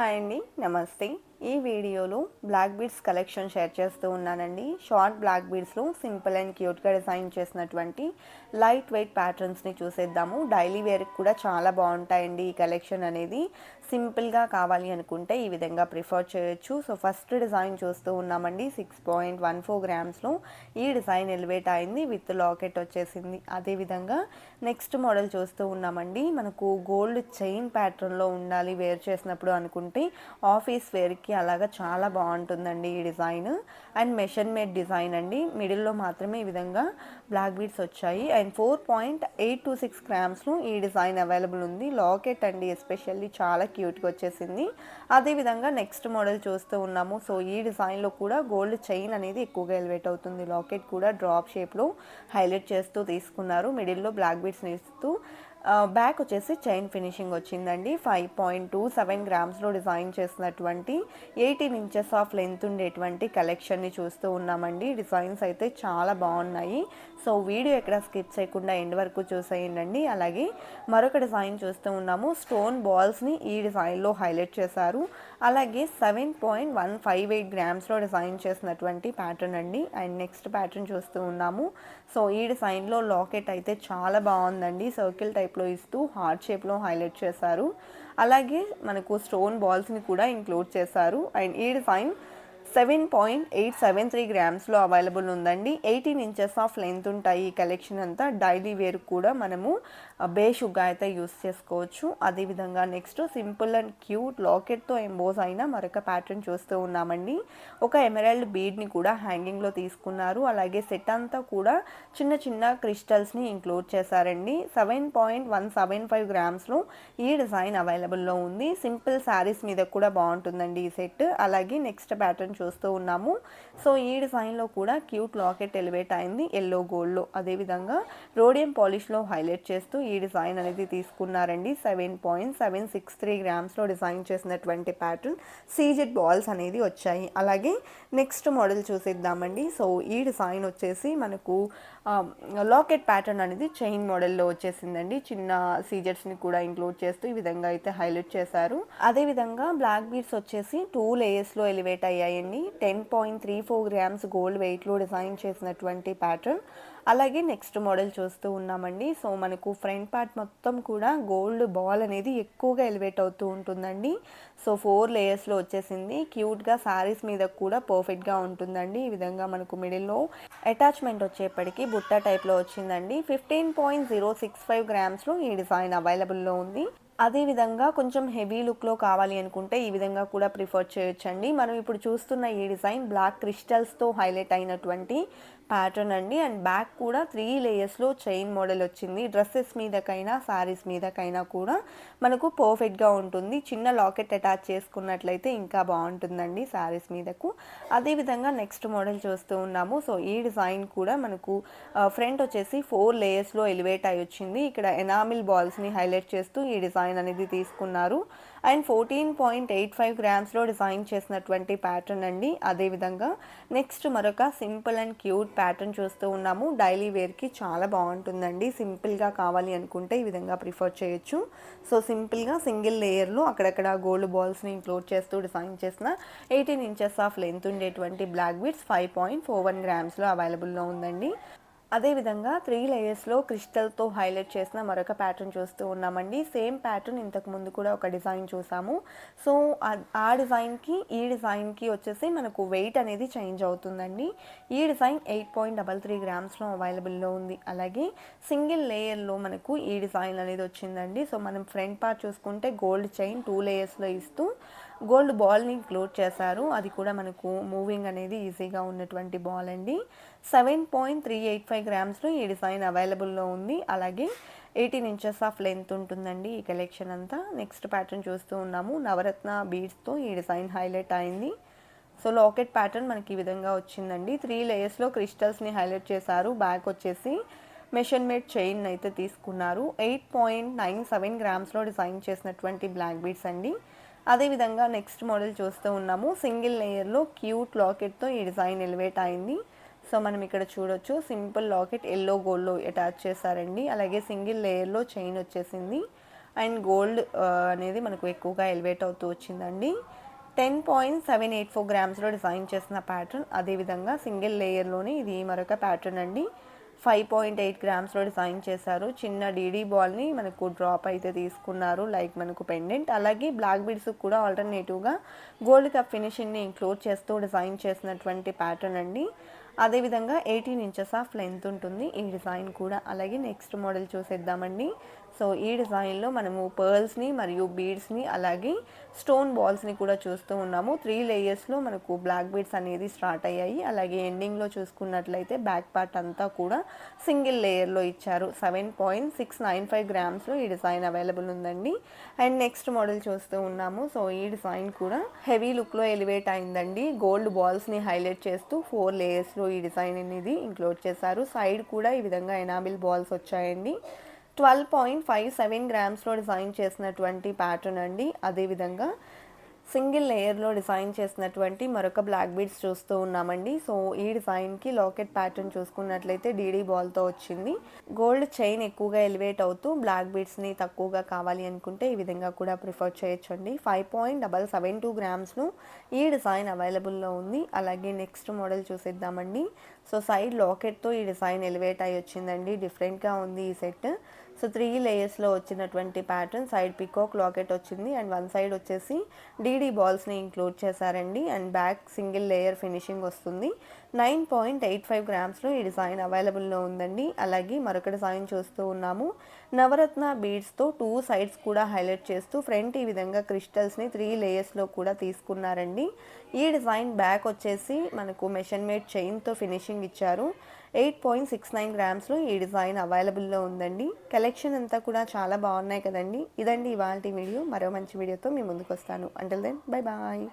Hi అండి నమస్తే. ఈ వీడియోలో బ్లాక్ బీడ్స్ కలెక్షన్ షేర్ చేస్తూ ఉన్నానండి. షార్ట్ బ్లాక్ బీడ్స్లో సింపుల్ అండ్ క్యూట్గా డిజైన్ చేసినటువంటి లైట్ వెయిట్ ప్యాటర్న్స్ని చూసేద్దాము. డైలీ వేర్కి కూడా చాలా బాగుంటాయండి ఈ కలెక్షన్ అనేది. సింపుల్గా కావాలి అనుకుంటే ఈ విధంగా ప్రిఫర్ చేయొచ్చు. సో ఫస్ట్ డిజైన్ చూస్తూ ఉన్నామండి. సిక్స్ పాయింట్ వన్ ఫోర్ గ్రామ్స్లో ఈ డిజైన్ ఎలివేట్ అయింది. విత్ లాకెట్ వచ్చేసింది. అదేవిధంగా నెక్స్ట్ మోడల్ చూస్తూ ఉన్నామండి. మనకు గోల్డ్ చైన్ ప్యాటర్న్లో ఉండాలి వేర్ చేసినప్పుడు అనుకుంటే ఆఫీస్ వేర్కి అలాగా చాలా బాగుంటుందండి ఈ design. And machine made design అండి. మిడిల్లో మాత్రమే ఈ విధంగా బ్లాక్ బీడ్స్ వచ్చాయి. And four point eight two six గ్రామ్స్లో ఈ డిజైన్ అవైలబుల్ ఉంది. లాకెట్ అండి ఎస్పెషల్లీ చాలా క్యూట్గా వచ్చేసింది. అదేవిధంగా నెక్స్ట్ మోడల్ చూస్తూ ఉన్నాము. సో ఈ డిజైన్లో కూడా గోల్డ్ చైన్ అనేది ఎక్కువగా ఎలివేట్ అవుతుంది. లాకెట్ కూడా డ్రాప్ షేప్లో హైలైట్ చేస్తూ తీసుకున్నారు. మిడిల్లో బ్లాక్ బీడ్స్ నేస్తూ బ్యాక్ వచ్చేసి చైన్ ఫినిషింగ్ వచ్చిందండి. ఫైవ్ పాయింట్ టూ సెవెన్ గ్రామ్స్లో డిజైన్ చేసినటువంటి ఎయిటీన్ ఇంచెస్ ఆఫ్ లెంత్ ఉండేటువంటి కలెక్షన్ని చూస్తూ ఉన్నామండి. డిజైన్స్ అయితే చాలా బాగున్నాయి. సో వీడియో ఎక్కడ స్కిప్ చేయకుండా ఎండ్ వరకు చూసేయండి అలాగే మరొక డిజైన్ చూస్తూ ఉన్నాము. స్టోన్ బాల్స్ని ఈ డిజైన్లో హైలైట్ చేశారు. అలాగే seven point one five eight గ్రామ్స్లో design చేసినటువంటి ప్యాటర్న్ అండి. అండ్ నెక్స్ట్ ప్యాటర్న్ చూస్తూ ఉన్నాము. సో ఈ డిజైన్లో లాకెట్ అయితే చాలా బాగుందండి. సర్కిల్ టైప్ షేప్లో ఇస్తూ హార్ట్ షేప్లో హైలైట్ చేశారు. అలాగే మనకు స్టోన్ బాల్స్ని కూడా ఇంక్లూడ్ చేశారు. అండ్ ఈ design seven point eight seven three గ్రామ్స్లో available ఉందండి. ఎయిటీన్ ఇంచెస్ ఆఫ్ లెంత్ ఉంటాయి ఈ కలెక్షన్ అంతా. డైలీ వేర్ కూడా మనము బేషుగ్గా అయితే యూస్ చేసుకోవచ్చు. అదేవిధంగా నెక్స్ట్ సింపుల్ అండ్ క్యూట్ లాకెట్తో ఎంబోస్ అయిన మరొక ప్యాటర్న్ చూస్తూ ఉన్నామండి. ఒక ఎమరాల్డ్ బీడ్ని కూడా హ్యాంగింగ్లో తీసుకున్నారు. అలాగే సెట్ అంతా కూడా చిన్న చిన్న క్రిస్టల్స్ని ఇంక్లూడ్ చేశారండి. Seven point one seven five గ్రామ్స్లో ఈ డిజైన్ అవైలబుల్లో ఉంది. సింపుల్ శారీస్ మీద కూడా బాగుంటుందండి ఈ సెట్. అలాగే నెక్స్ట్ ప్యాటర్న్ చూస్తూ ఉన్నాము. సో ఈ డిజైన్లో కూడా క్యూట్ లాకెట్ ఎలివేట్ అయింది. ఎల్లో గోల్డ్లో. అదేవిధంగా రోడియం పాలిష్లో హైలైట్ చేస్తూ ఈ ఈ డిజైన్ అనేది తీసుకున్నారండి. Seven point seven six three గ్రామ్స్లో design చేసినటువంటి ప్యాటర్న్. సీజెడ్ బాల్స్ అనేది వచ్చాయి. అలాగే నెక్స్ట్ మోడల్ చూసేద్దామండి. సో ఈ డిజైన్ వచ్చేసి మనకు లాకెట్ ప్యాటర్న్ అనేది చైన్ మోడల్లో వచ్చేసిందండి. చిన్న సీజర్స్ని కూడా ఇంక్లూడ్ చేస్తూ ఈ విధంగా అయితే హైలైట్ చేశారు. అదేవిధంగా బ్లాక్ బీడ్స్ వచ్చేసి టూ లేయర్స్లో ఎలివేట్ అయ్యాయండి. Ten point three four grams gold వెయిట్లో డిజైన్ చేసినటువంటి ప్యాటర్న్. అలాగే నెక్స్ట్ మోడల్ చూస్తూ ఉన్నామండి. సో మనకు ఫ్రంట్ పార్ట్ మొత్తం కూడా గోల్డ్ బాల్ అనేది ఎక్కువగా ఎలివేట్ అవుతూ ఉంటుందండి. సో ఫోర్ లేయర్స్లో వచ్చేసింది. క్యూట్గా శారీస్ మీద కూడా పర్ఫెక్ట్గా ఉంటుందండి. ఈ విధంగా మనకు మిడిల్లో అటాచ్మెంట్ వచ్చేప్పటికి బుట్ట టైప్లో వచ్చిందండి. Fifteen point zero six five గ్రామ్స్లో ఈ డిజైన్ అవైలబుల్లో ఉంది. అదేవిధంగా కొంచెం హెవీ లుక్లో కావాలి అనుకుంటే ఈ విధంగా కూడా ప్రిఫర్ చేయొచ్చండి. మనం ఇప్పుడు చూస్తున్న ఈ డిజైన్ బ్లాక్ క్రిస్టల్స్తో హైలైట్ అయినటువంటి ప్యాటర్న్ అండి. అండ్ బ్యాక్ కూడా త్రీ లేయర్స్లో చైన్ మోడల్ వచ్చింది. డ్రెస్సెస్ మీదకైనా శారీస్ మీదకైనా కూడా మనకు పర్ఫెక్ట్గా ఉంటుంది. చిన్న లాకెట్ అటాచ్ చేసుకున్నట్లయితే ఇంకా బాగుంటుందండి శారీస్ మీదకు. అదేవిధంగా నెక్స్ట్ మోడల్ చూస్తూ ఉన్నాము. సో ఈ డిజైన్ కూడా మనకు uh, ఫ్రంట్ వచ్చేసి ఫోర్ లేయర్స్లో ఎలివేట్ అయి వచ్చింది. ఇక్కడ ఎనామిల్ బాల్స్ని హైలైట్ చేస్తూ ఈ డిజైన్ అనేది తీసుకున్నారు. And fourteen point eight five గ్రామ్స్లో design చేసినటువంటి ప్యాటర్న్ అండి. అదేవిధంగా నెక్స్ట్ మరొక సింపుల్ అండ్ క్యూట్ ప్యాటర్న్ చూస్తూ ఉన్నాము. డైలీ వేర్కి చాలా బాగుంటుందండి. సింపుల్గా కావాలి అనుకుంటే ఈ విధంగా ప్రిఫర్ చేయొచ్చు. సో సింపుల్గా సింగిల్ లేయర్లో అక్కడక్కడ గోల్డ్ బాల్స్ని ఇంక్లూడ్ చేస్తూ డిజైన్ చేసిన ఎయిటీన్ ఇంచెస్ ఆఫ్ లెంత్ ఉండేటువంటి black beads five point four one గ్రామ్స్లో అవైలబుల్లో ఉందండి. అదేవిధంగా త్రీ లేయర్స్లో క్రిస్టల్తో హైలైట్ చేసిన మరొక ప్యాటర్న్ చూస్తూ ఉన్నామండి. సేమ్ ప్యాటర్న్ ఇంతకు ముందు కూడా ఒక డిజైన్ చూసాము. సో ఆ డిజైన్కి ఈ డిజైన్కి వచ్చేసి మనకు వెయిట్ అనేది చేంజ్ అవుతుందండి. ఈ design eight point double three గ్రామ్స్లో అవైలబుల్లో ఉంది. అలాగే సింగిల్ లేయర్లో మనకు ఈ డిజైన్ అనేది వచ్చిందండి. సో మనం ఫ్రంట్ పార్ట్ చూసుకుంటే గోల్డ్ చైన్ టూ లేయర్స్లో ఇస్తూ గోల్డ్ బాల్ని క్లోజ్ చేశారు. అది కూడా మనకు మూవింగ్ అనేది ఈజీగా ఉన్నటువంటి బాల్ అండి. Seven point three eight five గ్రామ్స్లో ఈ డిజైన్ అవైలబుల్లో ఉంది. అలాగే ఎయిటీన్ ఇంచెస్ ఆఫ్ లెంత్ ఉంటుందండి ఈ కలెక్షన్ అంతా. నెక్స్ట్ ప్యాటర్న్ చూస్తూ ఉన్నాము. నవరత్న బీడ్స్తో ఈ డిజైన్ హైలైట్ అయింది. సో లాకెట్ ప్యాటర్న్ మనకి ఈ విధంగా వచ్చిందండి. త్రీ లేయర్స్లో క్రిస్టల్స్ని హైలైట్ చేశారు. బ్యాక్ వచ్చేసి మెషర్మేట్ చైన్ అయితే తీసుకున్నారు. ఎయిట్ పాయింట్ నైన్ సెవెన్ గ్రామ్స్లో డిజైన్ చేసినటువంటి బ్లాక్ బీడ్స్ అండి. అదేవిధంగా నెక్స్ట్ మోడల్ చూస్తూ ఉన్నాము. సింగిల్ లేయర్లో క్యూట్ లాకెట్తో ఈ డిజైన్ ఎలివేట్ అయింది. సో మనం ఇక్కడ చూడొచ్చు సింపుల్ లాకెట్ ఎల్లో గోల్డ్లో అటాచ్ చేశారండి. అలాగే సింగిల్ లేయర్లో చైన్ వచ్చేసింది. అండ్ గోల్డ్ అనేది మనకు ఎక్కువగా ఎలివేట్ అవుతూ వచ్చిందండి. Ten point seven eight four గ్రామ్స్లో design చేసిన ప్యాటర్న్ అదేవిధంగా సింగిల్ లేయర్లోనే ఇది మరొక ప్యాటర్న్ అండి. ఫైవ్ పాయింట్ ఎయిట్ గ్రామ్స్లో డిజైన్ చేశారు. చిన్న డీడీ బాల్ని మనకు డ్రాప్ అయితే తీసుకున్నారు లైక్ మనకు పెండెంట్. అలాగే బ్లాక్ బీడ్స్ కూడా ఆల్టర్నేటివ్గా గోల్డ్ కప్ ఫినిషింగ్ని ఇంక్లూడ్ చేస్తూ డిజైన్ చేసినటువంటి ప్యాటర్న్ అండి. అదేవిధంగా ఎయిటీన్ ఇంచెస్ ఆఫ్ లెంత్ ఉంటుంది. ఈ డిజైన్ కూడా అలాగే నెక్స్ట్ మోడల్ చూసేద్దామండి. సో ఈ డిజైన్లో మనము పర్ల్స్ని మరియు బీడ్స్ని అలాగే స్టోన్ బాల్స్ని కూడా చూస్తూ ఉన్నాము. త్రీ లేయర్స్లో మనకు బ్లాక్ బీడ్స్ అనేది స్టార్ట్ అయ్యాయి. అలాగే ఎండింగ్లో చూసుకున్నట్లయితే బ్యాక్ పార్ట్ అంతా కూడా సింగిల్ లేయర్లో ఇచ్చారు. Seven point six nine five గ్రామ్స్లో ఈ డిజైన్ అవైలబుల్ ఉందండి. అండ్ నెక్స్ట్ మోడల్ చూస్తూ ఉన్నాము. సో ఈ డిజైన్ కూడా హెవీ లుక్లో ఎలివేట్ అయిందండి. గోల్డ్ బాల్స్ని హైలైట్ చేస్తూ ఫోర్ లేయర్స్లో ఈ డిజైన్ అనేది ఇంక్లూడ్ చేశారు. సైడ్ కూడా ఈ విధంగా ఎనాబిల్ బాల్స్ వచ్చాయండి. ట్వెల్వ్ పాయింట్ ఫైవ్ సెవెన్ గ్రామ్స్లో డిజైన్ చేసినటువంటి ప్యాటర్న్ అండి. అదేవిధంగా సింగిల్ లేయర్లో డిజైన్ చేసినటువంటి మరొక బ్లాక్ బీడ్స్ చూస్తూ ఉన్నామండి. సో ఈ డిజైన్కి లాకెట్ ప్యాటర్న్ చూసుకున్నట్లయితే డీడీ బాల్తో వచ్చింది. గోల్డ్ చైన్ ఎక్కువగా ఎలివేట్ అవుతూ బ్లాక్ బీడ్స్ని తక్కువగా కావాలి అనుకుంటే ఈ విధంగా కూడా ప్రిఫర్ చేయొచ్చండి. Five point double seven two గ్రామ్స్ను ఈ డిజైన్ అవైలబుల్లో ఉంది. అలాగే నెక్స్ట్ మోడల్ చూసేద్దామండి. సో సైడ్ లాకెట్తో ఈ డిజైన్ ఎలివేట్ అయ్యి వచ్చిందండి. డిఫరెంట్గా ఉంది ఈ సెట్. సో త్రీ లేయర్స్లో వచ్చినటువంటి ప్యాటర్న్ సైడ్ పికాక్ లాకెట్ వచ్చింది. అండ్ వన్ సైడ్ వచ్చేసి డీడీ బాల్స్ని ఇంక్లూడ్ చేశారండి. And back single layer finishing వస్తుంది. నైన్ పాయింట్ ఎయిట్ ఫైవ్ గ్రామ్స్లో ఈ డిజైన్ అవైలబుల్లో ఉందండి. అలాగే మరొక డిజైన్ చూస్తూ ఉన్నాము. నవరత్న బీడ్స్తో టూ సైడ్స్ కూడా హైలైట్ చేస్తూ ఫ్రంట్ ఈ విధంగా క్రిస్టల్స్ని త్రీ లేయర్స్లో కూడా తీసుకున్నారండి. ఈ డిజైన్ బ్యాక్ వచ్చేసి మనకు మెషన్మేడ్ చైన్తో ఫినిషింగ్ ఇచ్చారు. ఎయిట్ పాయింట్ సిక్స్ నైన్ గ్రామ్స్లో ఈ డిజైన్ అవైలబుల్లో ఉందండి. కలెక్షన్ అంతా కూడా చాలా బాగున్నాయి కదండి. ఇదండి ఇవాళ వీడియో. మరో మంచి వీడియోతో మీ ముందుకు వస్తాను అంటల్ దెన్ బై బాయ్